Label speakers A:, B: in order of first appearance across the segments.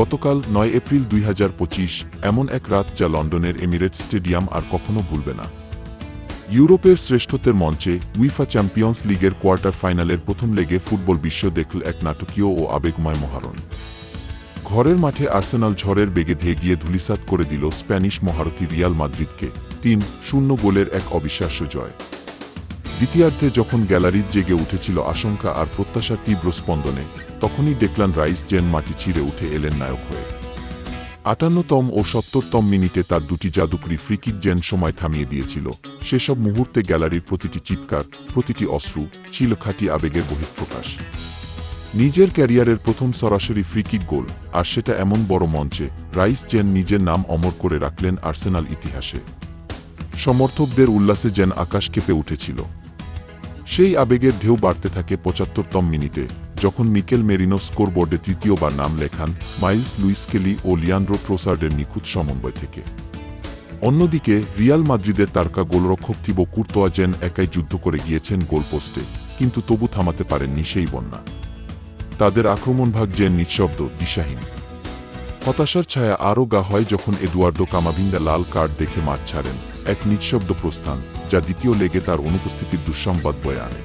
A: গতকাল নয় এপ্রিল দুই হাজার পঁচিশ এমন এক রাত যা লন্ডনের এমিরেট স্টেডিয়াম আর কখনো ভুলবে না। ইউরোপের শ্রেষ্ঠত্বের মঞ্চে উইফা চ্যাম্পিয়ন্স লিগের কোয়ার্টার ফাইনালের প্রথম লেগে ফুটবল বিশ্ব দেখল এক নাটকীয় ও আবেগময় মহারণ। ঘরের মাঠে আর্সেনাল ঝড়ের বেগে ধেয়ে গিয়ে ধুলিসাৎ করে দিল স্প্যানিশ মহারথী রিয়াল মাদ্রিদকে। তিন শূন্য গোলের এক অবিশ্বাস্য জয়। দ্বিতীয়ার্ধে যখন গ্যালারির জেগে উঠেছিল আশঙ্কা আর প্রত্যাশার তীব্র স্পন্দনে, তখনই ডেকলান রাইস জেন মাটি ছিঁড়ে উঠে এলেন নায়ক হয়ে। আটান্নতম ও সত্তরতম মিনিটে তার দুটি জাদুকরি ফ্রিকিক জেন সময় থামিয়ে দিয়েছিল। সেসব মুহূর্তে গ্যালারির প্রতিটি চিৎকার, প্রতিটি অশ্রু ছিল খাঁটি আবেগের বহিঃপ্রকাশ। নিজের ক্যারিয়ারের প্রথম সরাসরি ফ্রিকিক গোল, আর সেটা এমন বড় মঞ্চে, রাইস জেন নিজের নাম অমর করে রাখলেন আর্সেনাল ইতিহাসে। সমর্থকদের উল্লাসে যেন আকাশ কেঁপে উঠেছিল। সেই আবেগের ঢেউ বাড়তে থাকে পঁচাত্তরতম মিনিটে, যখন মিকেল মেরিনো স্কোরবোর্ডে তৃতীয়বার নাম লেখান মাইলস লুইস কেলি ও লিয়ান্ড্রো ট্রোসার্ডের নিখুঁত সমন্বয় থেকে। অন্যদিকে, রিয়াল মাদ্রিদের তারকা গোলরক্ষক থিবো কুর্তোয়া জেন একাই যুদ্ধ করে গিয়েছেন গোলপোস্টে, কিন্তু তবু থামাতে পারেননি সেই বন্যা। তাদের আক্রমণভাগ জেন নিঃশব্দ, দিশাহীন। হতাশার ছায়া আরও গা হয় যখন এদুয়ার্দো কামাভিন্দা লাল কার্ড দেখে মাঠ ছাড়েন, এক নিঃশব্দ প্রস্থান, যা দ্বিতীয় লেগে তার অনুপস্থিতির দুঃসংবাদ বয়ে আনে।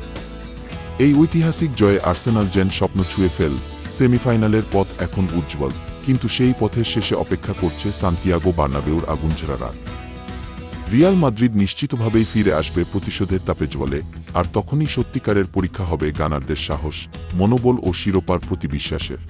A: এই ঐতিহাসিক জয়ে আর্সেনাল জেন স্বপ্ন ছুঁয়ে ফেল, সেমিফাইনালের পথ এখন উজ্জ্বল, কিন্তু সেই পথের শেষে অপেক্ষা করছে সান্তিয়াগো বার্নাবেউর আগুনঝরা রাত। রিয়াল মাদ্রিদ নিশ্চিতভাবেই ফিরে আসবে প্রতিশোধের তাপে জ্বলে আর তখনই সত্যিকারের পরীক্ষা হবে গানারদের সাহস, মনোবল ও শিরোপার প্রতি বিশ্বাসের।